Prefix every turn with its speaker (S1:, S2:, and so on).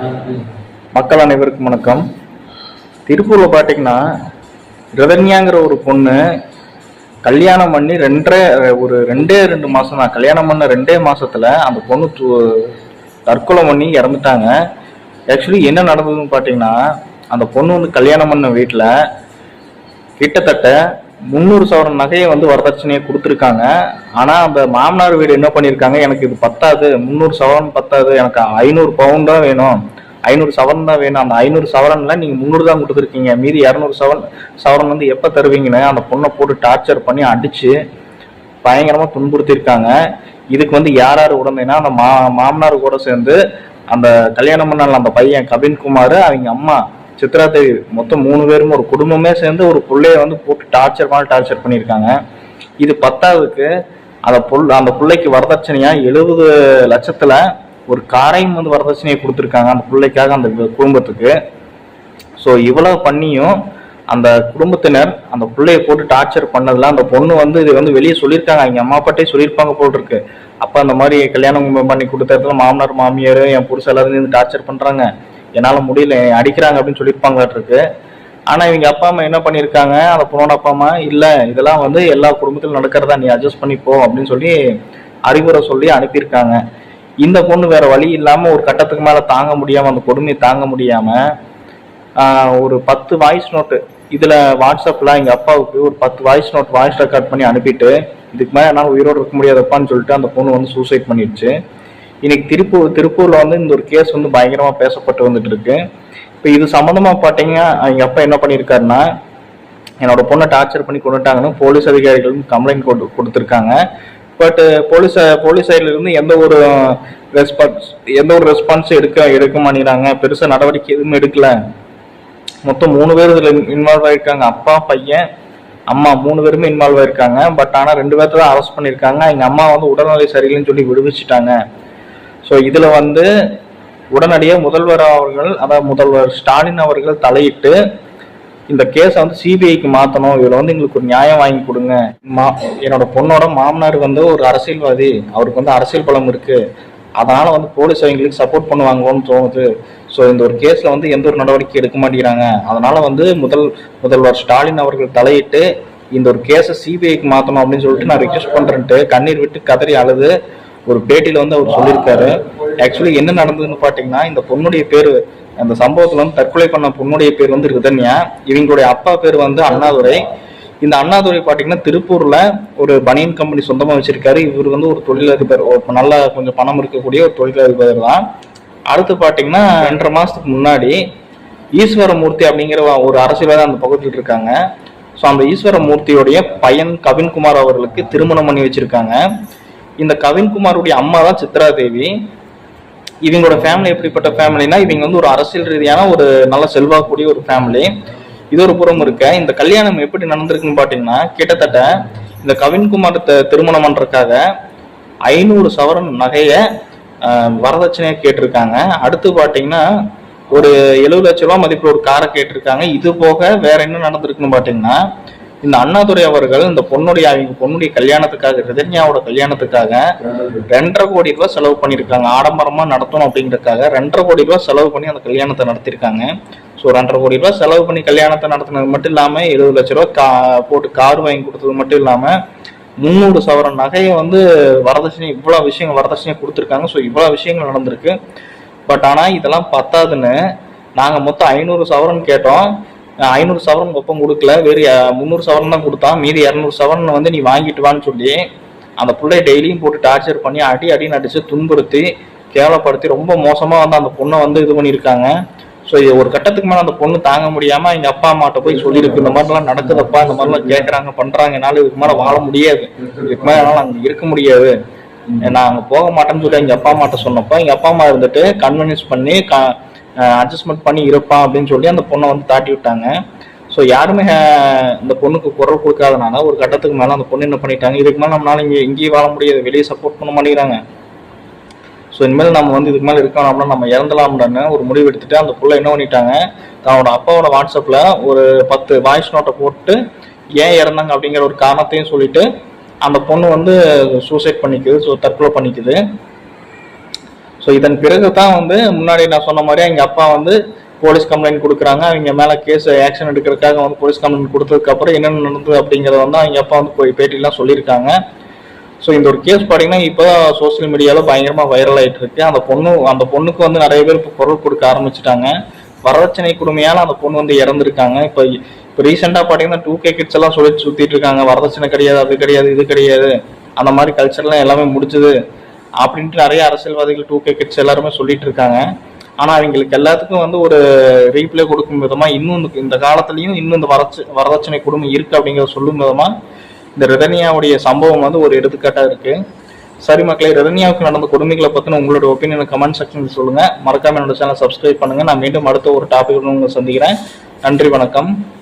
S1: மக்கள் அனைவருக்கும் வணக்கம். திருப்பூரில் பார்த்தீங்கன்னா ரதன்யாங்கிற ஒரு பொண்ணு கல்யாணம் பண்ணி ரெண்டரை ஒரு ரெண்டே ரெண்டு மாதம் தான். கல்யாணம் பண்ண ரெண்டே மாசத்துல அந்த பொண்ணு தற்கொலை பண்ணி இறந்துட்டாங்க. ஆக்சுவலி என்ன நடந்ததுன்னு பார்த்தீங்கன்னா அந்த பொண்ணு வந்து கல்யாணம் பண்ண வீட்டில் கிட்டத்தட்ட முந்நூறு சவரன் நகையை வந்து வரதட்சணையை கொடுத்துருக்காங்க. ஆனால் அந்த மாமனார் வீடு என்ன பண்ணியிருக்காங்க எனக்கு இது பத்தாது. முந்நூறு சவரன் பத்தாது. எனக்கு ஐநூறு பவுன் தான் வேணும். ஐநூறு சவரன் தான் வேணும். அந்த ஐநூறு சவரன்ல நீங்கள் முந்நூறு தான் கொடுத்துருக்கீங்க. மீதி இரநூறு சவரன் சவரன் வந்து எப்போ தருவீங்கன்னு அந்த பொண்ணை போட்டு டார்ச்சர் பண்ணி அடிச்சு பயங்கரமாக துன்புறுத்தியிருக்காங்க. இதுக்கு வந்து யார் யார் உடந்தைன்னா அந்த மா மாமனார் கூட சேர்ந்து அந்த கல்யாணம் பண்ணல அந்த பையன் கபின்குமார் அவங்க அம்மா சித்ரா தேவி மொத்தம் மூணு பேரும் ஒரு குடும்பமே சேர்ந்து ஒரு பிள்ளைய வந்து போட்டு டார்ச்சர் பண்ண டார்ச்சர் பண்ணியிருக்காங்க. இது பத்தாவதுக்கு அந்த புல் அந்த பிள்ளைக்கு வரதட்சணையா எழுபது லட்சத்துல ஒரு காரையும் வந்து வரதட்சணையை கொடுத்துருக்காங்க அந்த பிள்ளைக்காக அந்த குடும்பத்துக்கு. ஸோ இவ்வளவு பண்ணியும் அந்த குடும்பத்தினர் அந்த பிள்ளைய போட்டு டார்ச்சர் பண்ணதுல அந்த பொண்ணு வந்து இது வந்து வெளியே சொல்லியிருக்காங்க. அவங்க அம்மா அப்பாட்டே சொல்லியிருப்பாங்க போல் இருக்கு அப்போ அந்த மாதிரி கல்யாணம் பண்ணி கொடுத்த இடத்துல மாமனார் மாமியார் என் புருஷ எல்லாரும் டார்ச்சர் பண்ணுறாங்க என்னால் முடியல அடிக்கிறாங்க அப்படின்னு சொல்லியிருப்பாங்களாட்டு ஆனால் இவங்க அப்பா அம்மா என்ன பண்ணியிருக்காங்க? அந்த பொண்ணோட அப்பா அம்மா இல்லை இதெல்லாம் வந்து எல்லா குடும்பத்திலும் நடக்கிறதா நீ அட்ஜஸ்ட் பண்ணிப்போ அப்படின்னு சொல்லி அறிவுரை சொல்லி அனுப்பியிருக்காங்க. இந்த பொண்ணு வேற வழி இல்லாமல் ஒரு கட்டத்துக்கு மேலே தாங்க முடியாமல் அந்த கொடுமையை தாங்க முடியாமல் ஒரு பத்து வாய்ஸ் நோட்டு இதில் வாட்ஸ்அப்பில் எங்கள் அப்பாவுக்கு ஒரு பத்து வாய்ஸ் நோட் வாய்ஸ் ரெக்கார்ட் பண்ணி அனுப்பிட்டு இதுக்கு மேலே என்னால் உயிரோடு இருக்க முடியாதப்பான்னு சொல்லிட்டு அந்த பொண்ணு வந்து சூசைட் பண்ணிடுச்சு. இன்னைக்கு திருப்பூர் திருப்பூர்ல வந்து இந்த ஒரு கேஸ் வந்து பயங்கரமா பேசப்பட்டு வந்துட்டு இருக்கு. இப்போ இது சம்மந்தமாக பாத்தீங்கன்னா எங்க அப்பா என்ன பண்ணியிருக்காருன்னா என்னோட பொண்ணை டார்ச்சர் பண்ணி கொண்டுட்டாங்கன்னு போலீஸ் அதிகாரிகள் கம்ப்ளைண்ட் கொடு கொடுத்துருக்காங்க. பட் போலீஸ் போலீஸ் சைடுல இருந்து எந்த ஒரு ரெஸ்பான்ஸ் எந்த ஒரு ரெஸ்பான்ஸும் எடுக்க எடுக்க மாட்டேங்கிறாங்க. பெருசாக நடவடிக்கை எதுவும் எடுக்கல. மொத்தம் மூணு பேர் இதில் இன்வால்வ் ஆயிருக்காங்க. அப்பா பையன் அம்மா மூணு பேருமே இன்வால்வ் ஆயிருக்காங்க. பட் ஆனால் ரெண்டு பேர்த்த தான் அரெஸ்ட் பண்ணியிருக்காங்க எங்கள் அம்மா வந்து உடல்நிலை சரியில்லைன்னு சொல்லி விடுவிச்சிட்டாங்க. ஸோ இதில் வந்து உடனடியாக முதல்வர் அவர்கள் அதாவது முதல்வர் ஸ்டாலின் அவர்கள் தலையிட்டு இந்த கேஸை வந்து சிபிஐக்கு மாற்றணும் இதில் வந்து எங்களுக்கு ஒரு நியாயம் வாங்கி கொடுங்க. மா என்னோட பொண்ணோட மாமனார் வந்து ஒரு அரசியல்வாதி. அவருக்கு வந்து அரசியல் பலம் இருக்குது அதனால் வந்து போலீஸ் அவங்களுக்கு சப்போர்ட் பண்ணுவாங்கன்னு தோணுது. ஸோ இந்த ஒரு கேஸில் வந்து எந்த ஒரு நடவடிக்கை எடுக்க மாட்டேங்கிறாங்க. அதனால் வந்து முதல் முதல்வர் ஸ்டாலின் அவர்கள் தலையிட்டு இந்த ஒரு கேஸை சிபிஐக்கு மாற்றணும் அப்படின்னு சொல்லிட்டு நான் ரிக்வெஸ்ட் பண்ணுறேன்ட்டு கண்ணீர் விட்டு கதறி அழுது ஒரு பேட்டியில வந்து அவர் சொல்லியிருக்காரு. ஆக்சுவலி என்ன நடந்ததுன்னு பாத்தீங்கன்னா இந்த பொண்ணுடைய பேரு அந்த சம்பவத்துல வந்து தற்கொலை பண்ண பொண்ணுடைய பேர் வந்து ரிதன்யா. இவங்களுடைய அப்பா பேர் வந்து அண்ணாதுரை. இந்த அண்ணாதுரை பாத்தீங்கன்னா திருப்பூர்ல ஒரு பனியன் கம்பெனி சொந்தமா வச்சிருக்காரு. இவர் வந்து ஒரு தொழிலதிபர் நல்ல கொஞ்சம் பணம் இருக்கக்கூடிய ஒரு தொழிலதிபர் தான். அடுத்து பாத்தீங்கன்னா ரெண்டரை மாசத்துக்கு முன்னாடி ஈஸ்வரமூர்த்தி அப்படிங்கிற ஒரு அரசியல்வாதி அந்த பகுதியில் இருக்காங்க. ஸோ அந்த ஈஸ்வரமூர்த்தியுடைய பையன் கவின்குமார் அவர்களுக்கு திருமணம் பண்ணி வச்சிருக்காங்க. இந்த கவின்குமாருடைய அம்மா தான் சித்ரா தேவி இவங்களோட ஃபேமிலி எப்படிப்பட்ட ஃபேமிலினா இவங்க வந்து ஒரு அரசியல் ரீதியான ஒரு நல்ல செல்வாக்கூடிய ஒரு ஃபேமிலி இது ஒரு புறம் இருக்க. இந்த கல்யாணம் எப்படி நடந்திருக்குன்னு பார்த்தீங்கன்னா கிட்டத்தட்ட இந்த கவின்குமார் த- திருமணம் பண்றதுக்காக ஐநூறு சவரன் நகையை வரதட்சணையாக கேட்டிருக்காங்க. அடுத்து பார்த்தீங்கன்னா ஒரு எழுபது லட்ச ரூபா மதிப்பில் ஒரு காரை கேட்டிருக்காங்க. இது போக வேற என்ன நடந்திருக்குன்னு பார்த்தீங்கன்னா இந்த அண்ணாதுரை அவர்கள் இந்த பொண்ணுடைய அவங்க பொண்ணுடைய கல்யாணத்துக்காக ரிதன்யாவோட கல்யாணத்துக்காக ரெண்டரை கோடி ரூபாய் செலவு பண்ணியிருக்காங்க. ஆடம்பரமா நடத்தணும் அப்படிங்கிறதுக்காக ரெண்டரை கோடி ரூபாய் செலவு பண்ணி அந்த கல்யாணத்தை நடத்திருக்காங்க ஸோ ரெண்டரை கோடி ரூபாய் செலவு பண்ணி கல்யாணத்தை நடத்தினது மட்டும் இல்லாம எழுபது லட்ச ரூபாய் கா போட்டு கார் வாங்கி கொடுத்தது மட்டும் இல்லாம முந்நூறு சவரன் நகையை வந்து வரதட்சணை இவ்வளோ விஷயங்கள் வரதட்சணையை கொடுத்துருக்காங்க. ஸோ இவ்வளோ விஷயங்கள் நடந்திருக்கு. பட் ஆனால் இதெல்லாம் பத்தாதுன்னு நாங்கள் மொத்தம் ஐநூறு சவரன் கேட்டோம். ஐநூறு சவரன் ஒப்பம் கொடுக்கல. வெறும் முந்நூறு சவரன் தான் கொடுத்தான் மீதி இரநூறு சவரன் வந்து நீ வாங்கிட்டு வான்னு சொல்லி அந்த பிள்ளைய டெய்லியும் போட்டு டார்ச்சர் பண்ணி அடி அடின்னு அடிச்சு துன்புறுத்தி கேவலப்படுத்தி ரொம்ப மோசமாக வந்து அந்த பொண்ணை வந்து இது பண்ணியிருக்காங்க. ஸோ இது ஒரு கட்டத்துக்கு மேலே அந்த பொண்ணு தாங்க முடியாமல் எங்கள் அப்பா அம்மாட்ட போய் சொல்லியிருக்கு. இந்த மாதிரிலாம் நடக்குதப்பா இந்த மாதிரிலாம் கேட்குறாங்க பண்ணுறாங்க என்னால் இதுக்கு மேலே வாழ முடியாது. இதுக்கு மேலே என்னால் அங்கே இருக்க முடியாது. நான் அங்கே போக மாட்டேன்னு சொல்லி எங்கள் அப்பா அம்மாட்ட சொன்னப்போ எங்கள் அப்பா அம்மா இருந்துட்டு கன்வின்ஸ் பண்ணி க அட்ஜஸ்ட்மெண்ட் பண்ணி இருப்பான் அப்படின்னு சொல்லி அந்த பொண்ணை வந்து தாட்டி விட்டாங்க. ஸோ யாருமே இந்த பொண்ணுக்கு குரல் கொடுக்காதனால ஒரு கட்டத்துக்கு மேலே அந்த பொண்ணு என்ன பண்ணிட்டாங்க? இதுக்கு மேலே நம்மளால இங்கே எங்கேயும் வாழ முடியாது. வெளியே சப்போர்ட் பண்ண மாட்டேங்கிறாங்க. ஸோ இனிமேல் நம்ம வந்து இதுக்கு மேலே இருக்கோம் அப்படின்னா நம்ம இறந்தலாம்னு ஒரு முடிவு எடுத்துட்டு அந்த புள்ள என்ன பண்ணிட்டாங்க? தன்னோட அப்பாவோட வாட்ஸ்அப்பில் ஒரு பத்து வாய்ஸ் நோட்டை போட்டு ஏன் இறந்தாங்க அப்படிங்கிற ஒரு காரணத்தையும் சொல்லிட்டு அந்த பொண்ணு வந்து சூசைட் பண்ணிக்குது. ஸோ தற்கொலை பண்ணிக்குது. ஸோ இதன் பிறகு தான் வந்து முன்னாடி நான் சொன்ன மாதிரி எங்கள் அப்பா வந்து போலீஸ் கம்ப்ளைண்ட் கொடுக்குறாங்க. அவங்க மேலே கேஸ் ஆக்ஷன் எடுக்கிறதுக்காக வந்து போலீஸ் கம்ப்ளைண்ட் கொடுத்ததுக்கப்புறம் என்னென்ன நடந்தது அப்படிங்கிறத வந்து அவங்க அப்பா வந்து போய் பேட்டிலாம் சொல்லியிருக்காங்க. ஸோ இந்த ஒரு கேஸ் பார்த்தீங்கன்னா இப்போ சோஷியல் மீடியாவில் பயங்கரமாக வைரல் ஆகிட்டு இருக்கு. அந்த பொண்ணு அந்த பொண்ணுக்கு வந்து நிறைய பேர் இப்போ குரல் கொடுக்க ஆரம்பிச்சிட்டாங்க. வரதட்சணை கொடுமையால் அந்த பொண்ணு வந்து இறந்துருக்காங்க. இப்போ இப்போ ரீசெண்டாக பார்த்தீங்கன்னா டூ கே கிட்ஸ் எல்லாம் சொல்லி சுற்றிட்டு இருக்காங்க. வரதட்சணை கிடையாது அது கிடையாது இது கிடையாது. அந்த மாதிரி கல்ச்சர்லாம் எல்லாமே முடிஞ்சுது அப்படின்ட்டு நிறைய அரசியல்வாதிகள் டூ கே கிட்ஸ் எல்லாருமே சொல்லிட்டு இருக்காங்க. ஆனால் அவங்களுக்கு எல்லாத்துக்கும் வந்து ஒரு ரீப்ளே கொடுக்கும் விதமாக இன்னும் இந்த- இந்த காலத்துலேயும் இன்னும் இந்த வரட்சி வரதட்சணை கொடுமை இருக்குது அப்படிங்கிறத சொல்லும் விதமாக இந்த ரதனியாவுடைய சம்பவம் வந்து ஒரு எடுத்துக்காட்டாக இருக்குது சரி மக்களே ரதனியாவுக்கு நடந்த கொடுமைகளை பற்றின உங்களோட ஒப்பீனியன் கமெண்ட் செக்ஷனில் சொல்லுங்கள் மறக்காமல் என்னோட சேனல் சப்ஸ்கிரைப் பண்ணுங்கள் நான் மீண்டும் அடுத்த ஒரு டாபிக் உங்களை சந்திக்கிறேன். நன்றி வணக்கம்.